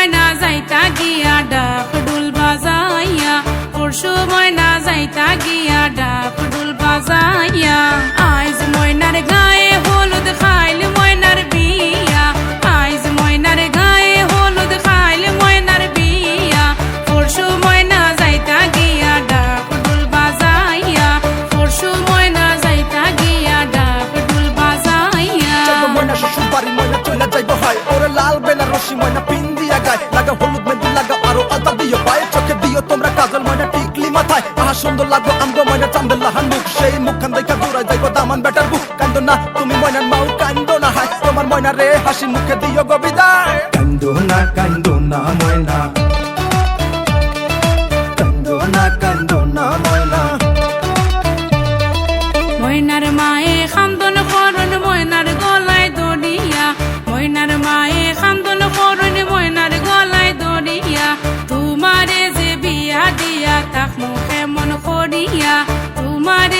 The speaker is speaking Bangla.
সময় না যাইতা গিয়া ডাক ডুল বাজাইয়া ওর সময় না যাইতা গিয়া ডাক ডুল বাজা সুন্দর লাগো আমগো ময়না চান্দুল্লা হানুক সেই মুখখান দেখা দূরাই যাইব দামান বেটার বুক। কান্দো না তুমি ময়নার মাও কান্দো না হায় তোমার ময়না রে হাসি মুখে দিও গো বিদায়। কান্দো না কান্দো না ময়না। কান্দো না কান্দো না ময়না। ময়নার মায়ে খান্দন করন ময়নার গলায় দড়িয়া। ময়নার মায়ে খান্দন করন ময়নার গলায় দড়িয়া। তোমারে যে বিয়া দিয়া তাক করিয়া তোমারে